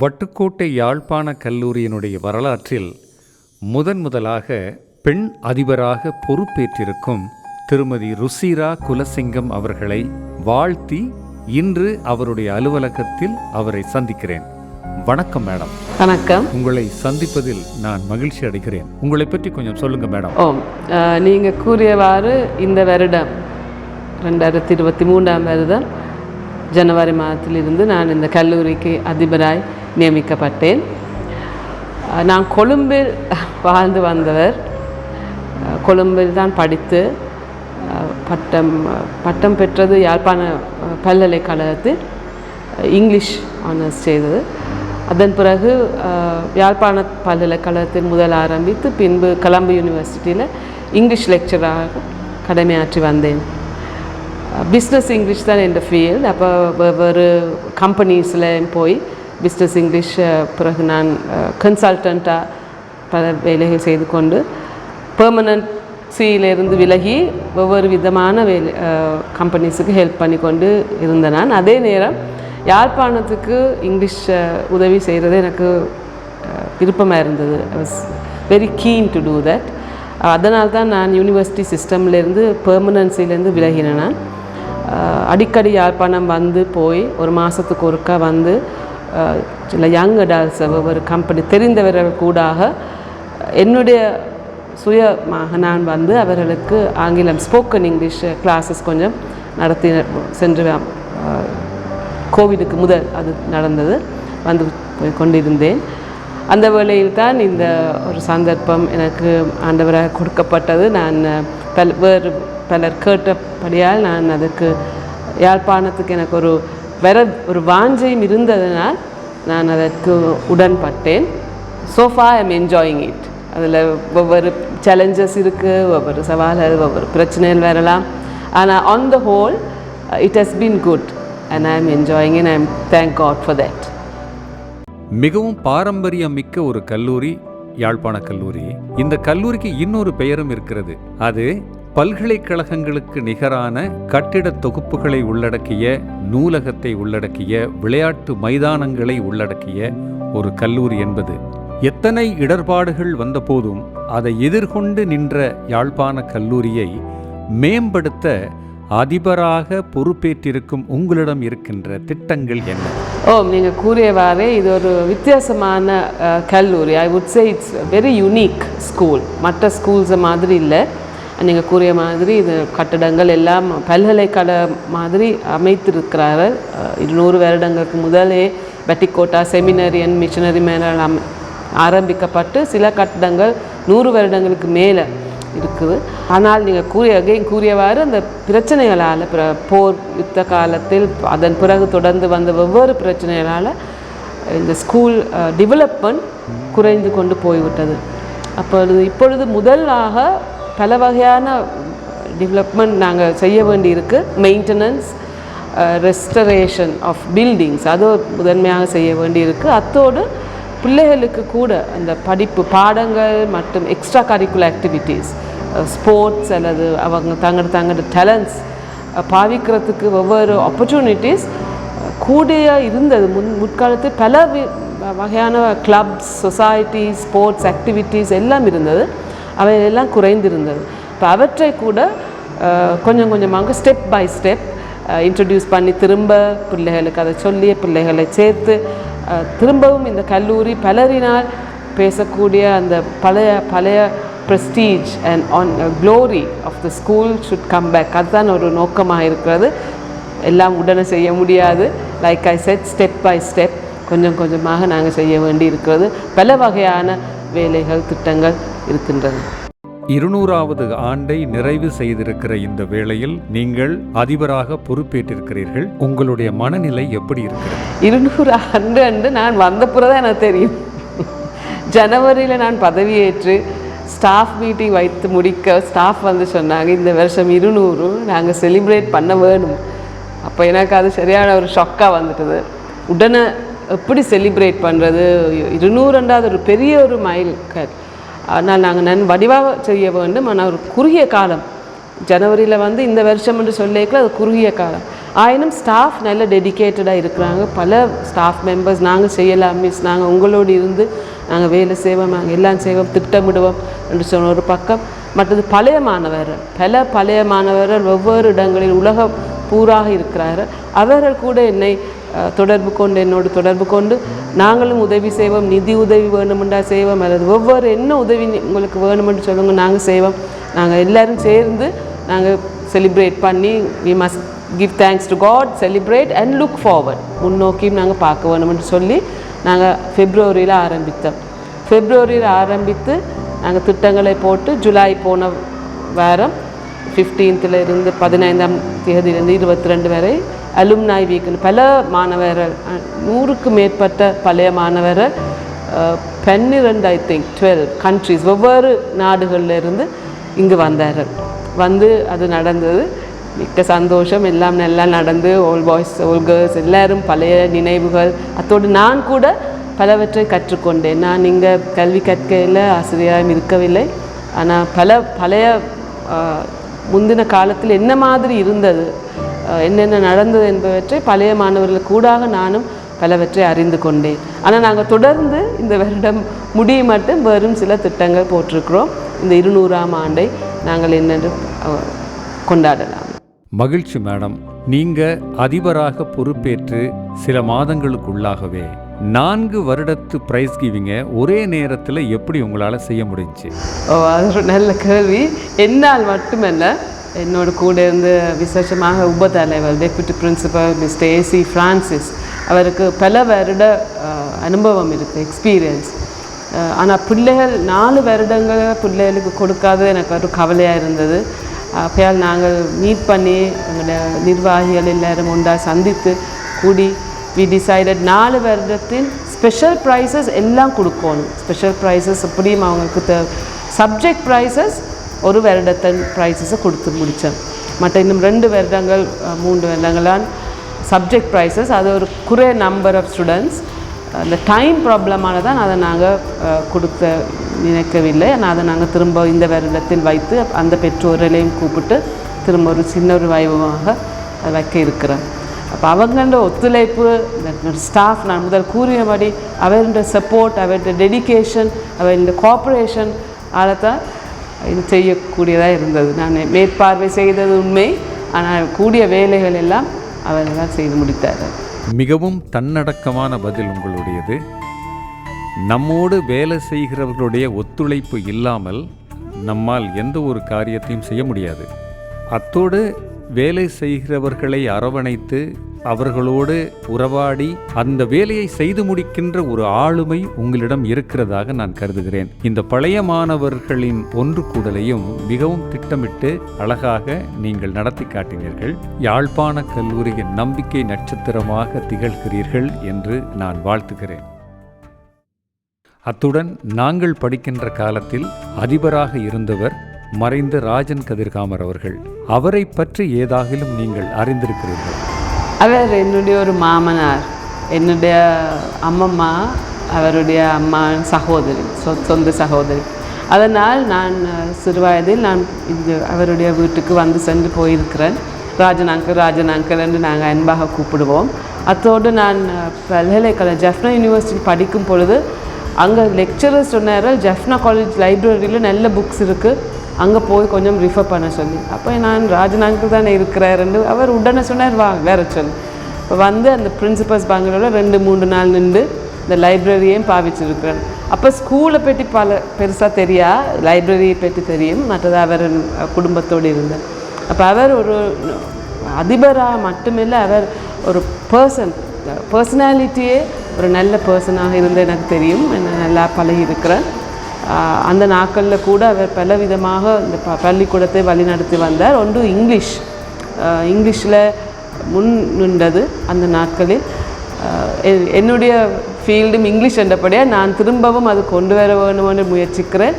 வட்டுக்கோட்டை யாழ்ப்பாண கல்லூரியினுடைய வரலாற்றில் முதன் முதலாக பெண் அதிபராக பொறுப்பேற்றிருக்கும் திருமதி ருசிரா குலசிங்கம் அவர்களை வாழ்த்தி இன்று அவருடைய அலுவலகத்தில் அவரை சந்திக்கிறேன். வணக்கம் மேடம். வணக்கம். உங்களை சந்திப்பதில் நான் மகிழ்ச்சி அடைகிறேன். உங்களை பற்றி கொஞ்சம் சொல்லுங்க மேடம். ஓம் நீங்கள் கூறியவாறு இந்த வருடம் ரெண்டாயிரத்தி இருபத்தி மூன்றாம் வருடம் ஜனவரி மாதத்திலிருந்து நான் இந்த கல்லூரிக்கு அதிபராய் நியமிக்கப்பட்டேன். நான் கொழும்பில் வாழ்ந்து வந்தவர். கொழும்பில் தான் படித்து பட்டம் பட்டம் பெற்றது யாழ்ப்பாண பல்கலைக்கழகத்தில் இங்கிலீஷ் ஆனர்ஸ் செய்தது. அதன் பிறகு யாழ்ப்பாண பல்கலைக்கழகத்தில் முதல் ஆரம்பித்து பின்பு கொலம்பு யூனிவர்சிட்டியில் இங்கிலீஷ் லெக்சராக கடமையாற்றி வந்தேன். பிஸ்னஸ் இங்கிலீஷ் தான் என் ஃபீல்டு அப்போ வெவ்வேறு கம்பெனிஸில் போய் பிஸ்னஸ் இங்கிலீஷ் uh, பிறகு நான் uh, கன்சல்டண்ட்டாக பல வேலைகள் செய்து கொண்டு பெர்மனன்சியிலிருந்து விலகி ஒவ்வொரு விதமான வேலை uh, கம்பெனிஸுக்கு ஹெல்ப் பண்ணி கொண்டு இருந்தேன் நான். அதே நேரம் யாழ்ப்பாணத்துக்கு இங்கிலீஷ் உதவி செய்கிறது எனக்கு விருப்பமாக இருந்தது. I was very keen to do that அதனால் தான் நான் யூனிவர்சிட்டி சிஸ்டம்லேருந்து பெர்மனன்சிலேருந்து விலகினேன் நான். அடிக்கடி யாழ்ப்பாணம் வந்து போய் ஒரு மாதத்துக்கு ஒருக்கா வந்து சில யங் அடால்ட்ஸ் ஒரு கம்பெனி தெரிந்தவர்கள் கூடாக என்னுடைய சுயமாக நான் வந்து அவர்களுக்கு ஆங்கிலம் ஸ்போக்கன் இங்கிலீஷ் கிளாஸஸ் கொஞ்சம் நடத்தி சென்று கோவிடுக்கு முதல் அது நடந்தது வந்து போய் கொண்டிருந்தேன். அந்த வேளையில் தான் இந்த ஒரு சந்தர்ப்பம் எனக்கு ஆண்டவராக கொடுக்கப்பட்டது. நான் பல் வேறு பலர் கேட்டபடியால் நான் அதுக்கு யாழ்ப்பாணத்துக்கு எனக்கு ஒரு வர ஒரு வாஞ்சையும் இருந்ததனால் நான் அதற்கு உடன்பட்டேன். So far I'm enjoying it அதில் ஒவ்வொரு சேலஞ்சஸ் இருக்குது ஒவ்வொரு சவால்கள் ஒவ்வொரு பிரச்சனைகள் வரலாம். ஆனால் on the whole it has been good and I am enjoying and I am thank God for that மிகவும் பாரம்பரியம் மிக்க ஒரு கல்லூரி யாழ்ப்பாண கல்லூரி. இந்த கல்லூரிக்கு இன்னொரு பெயரும் இருக்கிறது. அது பல்கலைக்கழகங்களுக்கு நிகரான கட்டிடத் தொகுப்புகளை உள்ளடக்கிய நூலகத்தை உள்ளடக்கிய விளையாட்டு மைதானங்களை உள்ளடக்கிய ஒரு கல்லூரி என்பது. எத்தனை இடர்பாடுகள் வந்தபோதும் அதை எதிர்கொண்டு நின்ற யாழ்ப்பாண கல்லூரியை மேம்படுத்த அதிபராக பொறுப்பேற்றிருக்கும் உங்களிடம் இருக்கின்ற திட்டங்கள் என்ன? ஓ நீங்கள் கூறியவாறே இது ஒரு வித்தியாசமான கல்லூரி. I would say it's very unique school மற்ற ஸ்கூல்ஸை மாதிரி இல்லை. நீங்கள் கூறிய மாதிரி இது கட்டடங்கள் எல்லாம் பல்கலைக்கழக மாதிரி அமைத்திருக்கிறார்கள். இருநூறு வருடங்களுக்கு முதலே Pettikotta seminary and missionary manor அம் ஆரம்பிக்கப்பட்டு சில கட்டடங்கள் நூறு வருடங்களுக்கு மேலே இருக்குது. ஆனால் நீங்கள் கூறிய அகைன் கூறியவாறு அந்த பிரச்சனைகளால் போர் யுத்த காலத்தில் அதன் பிறகு தொடர்ந்து வந்த ஒவ்வொரு பிரச்சனைகளால் இந்த ஸ்கூல் டெவலப்மெண்ட் குறைந்து கொண்டு போய்விட்டது. அப்பொழுது இப்பொழுது முதலாக பல வகையான டெவலப்மெண்ட் நாங்கள் செய்ய வேண்டியிருக்கு. மெயின்டெனன்ஸ் ரெஸ்டரேஷன் ஆஃப் பில்டிங்ஸ் அது முதன்மையாக செய்ய வேண்டியிருக்கு. அத்தோடு பிள்ளைகளுக்கு கூட அந்த படிப்பு பாடங்கள் மற்றும் எக்ஸ்ட்ரா கரிக்குலர் ஆக்டிவிட்டீஸ் ஸ்போர்ட்ஸ் அல்லது அவங்க தங்களோட தங்களோட டேலண்ட்ஸ் uh, பாவிக்கிறதுக்கு ஒவ்வொரு ஆப்பர்ச்சுனிட்டிஸ் uh, கூடிய இருந்தது. முன் முற்காலத்தில் பல வி- வகையான கிளப்ஸ் சொசைட்டி ஸ்போர்ட்ஸ் ஆக்டிவிட்டீஸ் எல்லாம் இருந்தது. அவை எல்லாம் குறைந்திருந்தது. இப்போ அவற்றை கூட கொஞ்சம் கொஞ்சமாக ஸ்டெப் பை ஸ்டெப் இன்ட்ரடியூஸ் பண்ணி திரும்ப பிள்ளைகளுக்கு அதை சொல்லி பிள்ளைகளை சேர்த்து திரும்பவும் இந்த கல்லூரி பலரினால் பேசக்கூடிய அந்த பழைய பழைய prestige and on glory of the school should come back அதுதான் ஒரு நோக்கமாக இருக்கிறது. எல்லாம் உடனே செய்ய முடியாது. Like I said step by step கொஞ்சம் கொஞ்சமாக நாங்கள் செய்ய வேண்டி இருக்கிறது பல வகையான வேலைகள் திட்டங்கள் இருக்கின்றது இருநூறாவது ஆண்டை நிறைவு செய்திருக்கிற இந்த வேளையில் நீங்கள் அதிபராக பொறுப்பேற்றிருக்கிறீர்கள். உங்களுடைய மனநிலை எப்படி இருக்கிறது? இருநூறு ஆண்டு அன்று நான் வந்த தான் எனக்கு தெரியும். ஜனவரியில் நான் பதவியேற்று ஸ்டாஃப் மீட்டிங் வைத்து முடிக்க ஸ்டாஃப் வந்து சொன்னாங்க இந்த வருஷம் இருநூறு நாங்கள் செலிப்ரேட் பண்ண வேணும். அப்போ எனக்கு அது சரியான ஒரு ஷொக்காக வந்துட்டுது. உடனே எப்படி செலிப்ரேட் பண்ணுறது இருநூறுன்றாவது ஒரு பெரிய ஒரு மைல் கல் ஆனால் நாங்கள் நன் வடிவாக செய்ய வேண்டும். ஆனால் ஒரு குறுகிய காலம். ஜனவரியில் வந்து இந்த வருஷம் என்று சொல்லிக்கல அது குறுகிய காலம். ஆயினும் ஸ்டாஃப் நல்ல டெடிகேட்டடாக இருக்கிறாங்க. பல ஸ்டாஃப் மெம்பர்ஸ் நாங்கள் செய்யலாம். மிஸ் நாங்கள் உங்களோடு இருந்து நாங்கள் வேலை செய்வோம். நாங்கள் எல்லாம் செய்வோம். திட்டமிடுவோம் என்று சொன்ன ஒரு பக்கம். மற்றது பழைய மாணவர்கள் பல பழைய மாணவர்கள் ஒவ்வொரு இடங்களில் உலக பூராக இருக்கிறார்கள். அவர்கள் கூட என்னை தொடர்பு கொண்டு என்னோடு தொடர்பு கொண்டு நாங்களும் உதவி செய்வோம் நிதி உதவி வேணுமெண்டா செய்வோம் அல்லது ஒவ்வொரு என்ன உதவி உங்களுக்கு வேணுமென்று சொல்லுங்க நாங்கள் செய்வோம். நாங்கள் எல்லோரும் சேர்ந்து நாங்கள் செலிப்ரேட் பண்ணி we must give thanks to God celebrate and look forward முன்னோக்கியும் நாங்கள் பார்க்க வேணுமென்று சொல்லி நாங்கள் ஃபெப்ரவரியில் ஆரம்பித்தோம். ஃபெப்ரவரியில் ஆரம்பித்து நாங்கள் திட்டங்களை போட்டு ஜூலை போன வாரம் ஃபிஃப்டீன்த்தில் இருந்து பதினைந்தாம் தேதியிலேருந்து இருபத்தி ரெண்டு வரை அலும்னாய் வீக்குன்னு பல மாணவர்கள் நூறுக்கு மேற்பட்ட பழைய மாணவர்கள் அஹ், பன்னிரண்டு ஐ திங்க் டுவெல் கண்ட்ரிஸ் ஒவ்வொரு நாடுகள்லேருந்து இங்கு வந்தார்கள். வந்து அது நடந்தது. மிக்க சந்தோஷம். எல்லாம் நல்லா நடந்து ஓல் பாய்ஸ் ஓல் கேர்ள்ஸ் எல்லாரும் பழைய நினைவுகள். அத்தோடு நான் கூட பலவற்றை கற்றுக்கொண்டேன். நான் இங்கே கல்வி கற்கையில் ஆசிரியராக இருக்கவில்லை. ஆனால் பல பழைய முந்தின காலத்தில் என்ன மாதிரி இருந்தது? என்னென்ன நடந்தது என்பவற்றை பழைய மாணவர்கள் கூடாக நானும் பலவற்றை அறிந்து கொண்டேன். ஆனால் நாங்கள் தொடர்ந்து இந்த வருடம் முடிய மட்டும் வெறும் சில திட்டங்கள் போட்டிருக்கிறோம். இந்த இருநூறாம் ஆண்டை நாங்கள் என்னென்று கொண்டாடலாம். மகிழ்ச்சி மேடம். நீங்க அதிபராக பொறுப்பேற்று சில மாதங்களுக்குள்ளாகவே நான்கு வருடத்து பிரைஸ் கிவிங்க ஒரே நேரத்தில் எப்படி உங்களால் செய்ய முடிஞ்சுச்சு ஓ அது ஒரு நல்ல கேள்வி. என்னால் மட்டுமல்ல என்னோட கூட இருந்து விசேஷமாக உப தலைவர் deputy principal mister AC Francis அவருக்கு பல வருட அனுபவம் இருக்குது எக்ஸ்பீரியன்ஸ் ஆனால் பிள்ளைகள் நாலு வருடங்கள் பிள்ளைகளுக்கு கொடுக்காதது எனக்கு ஒரு கவலையாக இருந்தது அப்பயால் நாங்கள் மீட் பண்ணி எங்களோட நிர்வாகிகள் எல்லாரும் ஒன்றாக சந்தித்து கூடி வி டிசைடட் நாலு வருடத்தின் ஸ்பெஷல் ப்ரைஸஸ் எல்லாம் கொடுக்கணும் ஸ்பெஷல் ப்ரைஸஸ் எப்படியும் அவங்களுக்கு த சப்ஜெக்ட் ப்ரைஸஸ் ஒரு வருடத்தன் ப்ரைஸஸை கொடுத்து முடித்தேன் மற்ற இன்னும் ரெண்டு வருடங்கள் மூன்று வருடங்களான் சப்ஜெக்ட் ப்ரைஸஸ் அது ஒரு குறை நம்பர் ஆஃப் ஸ்டூடெண்ட்ஸ் அந்த டைம் ப்ராப்ளமான தான் அதை நாங்கள் கொடுக்க நினைக்கவில்லை ஆனால் அதை நாங்கள் திரும்ப இந்த வருடத்தில் வைத்து அந்த பெற்றோர்களையும் கூப்பிட்டு திரும்ப ஒரு சின்ன ஒரு வைபவமாக அதை வைக்க இருக்கிறேன் அப்போ அவங்கள ஒத்துழைப்பு இந்த ஸ்டாஃப் நான் முதல் கூறியபடி அவருடைய சப்போர்ட் அவருடைய டெடிகேஷன் அவருடைய கோஆப்ரேஷன் தான் இது செய்யக்கூடியதாக இருந்தது. நான் மேற்பார்வை செய்தது உண்மை. ஆனால் கூடிய வேலைகள் எல்லாம் அவர் தான் செய்து முடித்தார். மிகவும் தன்னடக்கமான பதில் உங்களுடையது. நம்மோடு வேலை செய்கிறவர்களுடைய ஒத்துழைப்பு இல்லாமல் நம்மால் எந்த ஒரு காரியத்தையும் செய்ய முடியாது. அத்தோடு வேலை செய்கிறவர்களை அரவணைத்து அவர்களோடு உறவாடி அந்த வேலையை செய்து முடிக்கின்ற ஒரு ஆளுமை உங்களிடம் இருக்கிறதாக நான் கருதுகிறேன். இந்த பழைய மாணவர்களின் ஒன்று கூடலையும் மிகவும் திட்டமிட்டு அழகாக நீங்கள் நடத்தி காட்டினீர்கள். யாழ்ப்பாண கல்லூரியின் நம்பிக்கை நட்சத்திரமாக திகழ்கிறீர்கள் என்று நான் வாழ்த்துகிறேன். அத்துடன் நாங்கள் படிக்கின்ற காலத்தில் அதிபராக இருந்தவர் மறைந்த ராஜன் கதிர்காமர் அவர்கள். அவரை பற்றி ஏதாகிலும் நீங்கள் அறிந்திருக்கிறீர்கள். அவர் என்னுடைய ஒரு மாமனார். என்னுடைய அம்மம்மா அவருடைய அம்மா சகோதரி சொ சொந்த சகோதரி. அதனால் நான் சிறுவயதில் நான் இந்த அவருடைய வீட்டுக்கு வந்து சென்று போயிருக்கிறேன். ராஜன் அங்கிள் என்று நாங்கள் அன்பாக கூப்பிடுவோம். அத்தோடு நான் பல்கலைக்கழக ஜெஃப்னா யூனிவர்சிட்டி படிக்கும் பொழுது அங்கே லெக்சரர் சொன்னார்கள் ஜெஃப்னா காலேஜ் லைப்ரரியில் நல்ல புக்ஸ் இருக்குது அங்கே போய் கொஞ்சம் ரிஃபர் பண்ண சொல்லி. அப்போ நான் ராஜன் அங்கிள் தானே இருக்கிறாருன்னு அவர் உடனே சொன்னார் வா வேற சொல்லி. இப்போ வந்து அந்த பிரின்சிபல்ஸ் பங்களோட ரெண்டு மூணு நாள் நின்று இந்த லைப்ரரியையும் பாவிச்சிருக்கிறேன் அப்போ ஸ்கூலை பற்றி பல பெருசாக தெரியா? லைப்ரரியை பற்றி தெரியும். மற்றது அவர் குடும்பத்தோடு இருந்தார். அப்போ அவர் ஒரு அதிபராக மட்டுமில்லை அவர் ஒரு பர்சன் பர்சனாலிட்டியே ஒரு நல்ல பர்சனாக இருந்து எனக்கு தெரியும். நான் நல்லா பழகி இருக்கிறேன் அந்த நாட்களில் கூட அவர் பல விதமாக இந்த ப பள்ளிக்கூடத்தை வழிநடத்தி வந்தார். ஒன்று இங்கிலீஷ். இங்கிலீஷில் முன் நின்றது அந்த நாட்களில். என்னுடைய ஃபீல்டும் இங்கிலீஷ் என்றபடியாக நான் திரும்பவும் அது கொண்டு வர வேணும்னு முயற்சிக்கிறேன்.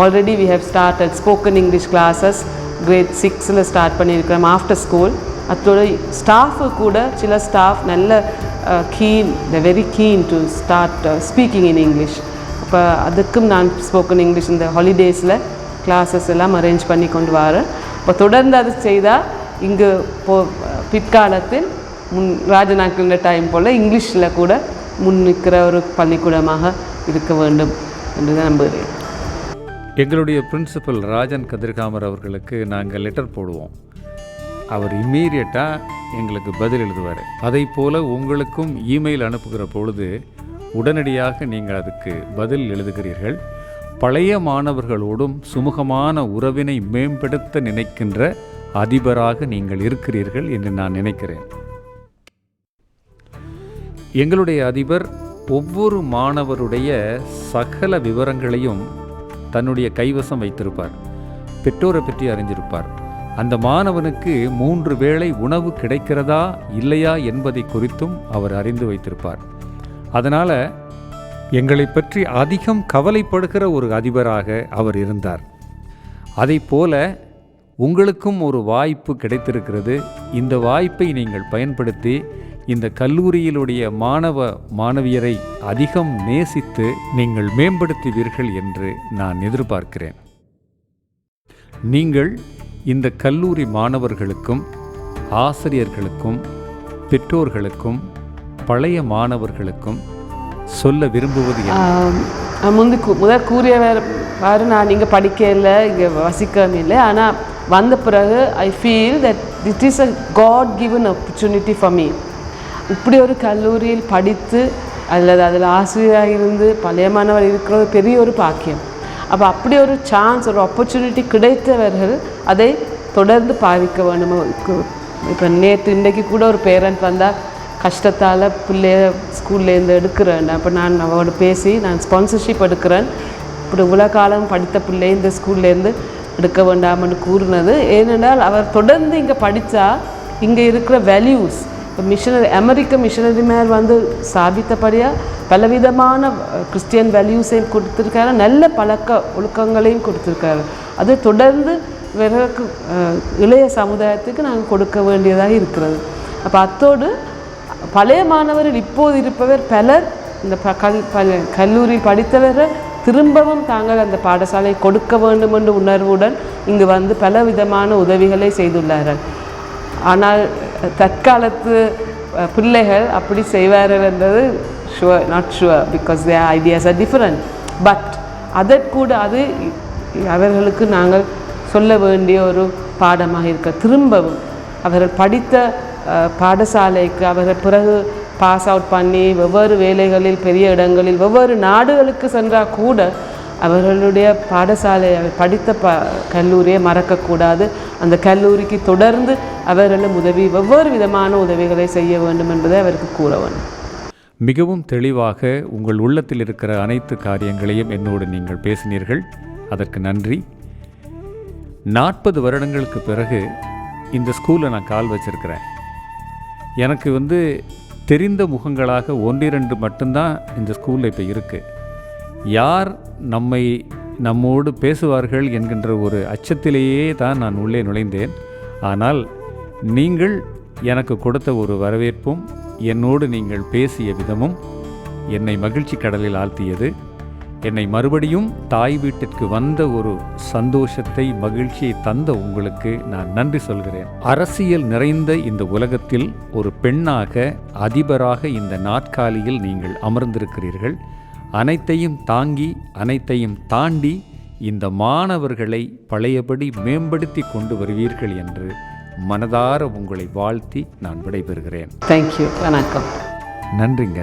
Already we have started spoken English classes grade சிக்ஸில் ஸ்டார்ட் பண்ணியிருக்கிறோம் ஆஃப்டர் ஸ்கூல் அத்தோட ஸ்டாஃபு கூட சில ஸ்டாஃப் நல்ல keen the very keen to start speaking in English அப்போ அதுக்கும் நான் ஸ்போக்கன் இங்கிலீஷ் இந்த ஹாலிடேஸில் கிளாஸஸ் எல்லாம் அரேஞ்ச் பண்ணி கொண்டு வரேன். இப்போ தொடர்ந்து அது செய்தால் இங்கு போ பிற்காலத்தில் முன் ராஜநாக்கின்ற டைம் போல் இங்கிலீஷில் கூட முன் நிற்கிற ஒரு பள்ளிக்கூடமாக இருக்க வேண்டும் என்று தான் நம்புகிறேன். எங்களுடைய பிரின்சிபல் ராஜன் கதிர்காமர் அவர்களுக்கு நாங்கள் லெட்டர் போடுவோம். அவர் இம்மீடியட்டாக எங்களுக்கு பதில் எழுதுவார். அதை போல் உங்களுக்கும் இமெயில் அனுப்புகிற பொழுது உடனடியாக நீங்கள் அதுக்கு பதில் எழுதுகிறீர்கள். பழைய மாணவர்களோடும் சுமூகமான உறவினை மேம்படுத்த நினைக்கின்ற அதிபராக நீங்கள் இருக்கிறீர்கள் என்று நான் நினைக்கிறேன். எங்களுடைய அதிபர் ஒவ்வொரு மாணவருடைய சகல விவரங்களையும் தன்னுடைய கைவசம் வைத்திருப்பார். பெற்றோரை பற்றி அறிஞ்சிருப்பார் அந்த மாணவனுக்கு மூன்று வேளை உணவு கிடைக்கிறதா இல்லையா என்பதை குறித்தும் அவர் அறிந்து வைத்திருப்பார். அதனால் எங்களை பற்றி அதிகம் கவலைப்படுகிற ஒரு அதிபராக அவர் இருந்தார். அதை போல உங்களுக்கும் ஒரு வாய்ப்பு கிடைத்திருக்கிறது. இந்த வாய்ப்பை நீங்கள் பயன்படுத்தி இந்த கல்லூரியிலுடைய மாணவ மாணவியரை அதிகம் நேசித்து நீங்கள் மேம்படுத்துவீர்கள் என்று நான் எதிர்பார்க்கிறேன். நீங்கள் இந்த கல்லூரி மாணவர்களுக்கும் ஆசிரியர்களுக்கும் பெற்றோர்களுக்கும் பழைய மாணவர்களுக்கும் சொல்ல விரும்புவது நான் முந்தி முதல் கூறியவர் வேறு நான் இங்கே படிக்கல இங்கே வசிக்கவும் இல்லை. ஆனால் வந்த பிறகு I feel that it is a god given opportunity for me இப்படி ஒரு கல்லூரியில் படித்து அல்லது அதில் ஆசிரியராக இருந்து பழைய மாணவர் இருக்கிறது பெரிய ஒரு பாக்கியம். அப்போ அப்படி ஒரு சான்ஸ் ஒரு ஆப்பர்ச்சுனிட்டி கிடைத்தவர்கள் அதை தொடர்ந்து பாவிக்க வேணும் இப்போ நேற்று இன்றைக்கு கூட ஒரு பேரண்ட் வந்தால் கஷ்டத்தால் பிள்ளைய ஸ்கூல்லேருந்து எடுக்கிறேன் அப்போ நான் அவரோட பேசி நான் ஸ்பான்சர்ஷிப் எடுக்கிறேன். இப்படி இவ்வளோ காலம் படித்த பிள்ளை இந்த ஸ்கூல்லேருந்து எடுக்க வேண்டாம்னு கூறினது. ஏனென்றால் அவர் தொடர்ந்து இங்கே படித்தா இங்கே இருக்கிற வேல்யூஸ் இப்போ மிஷனரி அமெரிக்க மிஷனரி மேல் வந்து சாபித்தபடியாக பலவிதமான கிறிஸ்டியன் வேல்யூஸையும் கொடுத்துருக்காரு. நல்ல பழக்க ஒழுக்கங்களையும் கொடுத்துருக்காரு. அது தொடர்ந்து விறகு இளைய சமுதாயத்துக்கு நாங்கள் கொடுக்க வேண்டியதாக இருக்கிறது. அப்போ அத்தோடு பழைய மாணவர்கள் இப்போது இருப்பவர் பலர் இந்த ப கல் பல கல்லூரியில் படித்தவர்கள் திரும்பவும் தாங்கள் அந்த பாடசாலை கொடுக்க வேண்டும் என்ற உணர்வுடன் இங்கு வந்து பல விதமான உதவிகளை செய்துள்ளார்கள். ஆனால் தற்காலத்து பிள்ளைகள் அப்படி செய்வார்கள் என்றது sure not sure because they ideas are different but அதற்கூட அது அவர்களுக்கு நாங்கள் சொல்ல வேண்டிய ஒரு பாடமாக இருக்க திரும்பவும் அவர்கள் படித்த பாடசாலைக்கு அவர்கள் பிறகு பாஸ் அவுட் பண்ணி வெவ்வேறு வேலைகளில் பெரிய இடங்களில் வெவ்வேறு நாடுகளுக்கு சென்றால் கூட அவர்களுடைய பாடசாலை அவர் படித்த ப கல்லூரியை மறக்கக்கூடாது. அந்த கல்லூரிக்கு தொடர்ந்து அவர்களும் உதவி வெவ்வேறு விதமான உதவிகளை செய்ய வேண்டும் என்பதை அவருக்கு கூற வேண்டும். மிகவும் தெளிவாக உங்கள் உள்ளத்தில் இருக்கிற அனைத்து காரியங்களையும் என்னோடு நீங்கள் பேசினீர்கள். அதற்கு நன்றி. நாற்பது வருடங்களுக்கு பிறகு இந்த ஸ்கூலில் நான் கால் வச்சிருக்கிறேன். எனக்கு வந்து தெரிந்த முகங்களாக ஒன்றிரண்டு மட்டும்தான் இந்த ஸ்கூலில் இப்போ இருக்குது யார் நம்மை நம்மோடு பேசுவார்கள் என்கின்ற ஒரு அச்சத்திலேயே தான் நான் உள்ளே நுழைந்தேன். ஆனால் நீங்கள் எனக்கு கொடுத்த ஒரு வரவேற்பும் என்னோடு நீங்கள் பேசிய விதமும் என்னை மகிழ்ச்சி கடலில் ஆழ்த்தியது. என்னை மறுபடியும் தாய் வீட்டிற்கு வந்த ஒரு சந்தோஷத்தை மகிழ்ச்சியை தந்த உங்களுக்கு நான் நன்றி சொல்கிறேன். அரசியல் நிறைந்த இந்த உலகத்தில் ஒரு பெண்ணாக அதிபராக இந்த நாற்காலியில் நீங்கள் அமர்ந்திருக்கிறீர்கள். அனைத்தையும் தாங்கி அனைத்தையும் தாண்டி இந்த மாணவர்களை பழையபடி மேம்படுத்தி கொண்டு வருவீர்கள் என்று மனதார உங்களை வாழ்த்தி நான் விடைபெறுகிறேன். தேங்க்யூ வணக்கம். நன்றிங்க.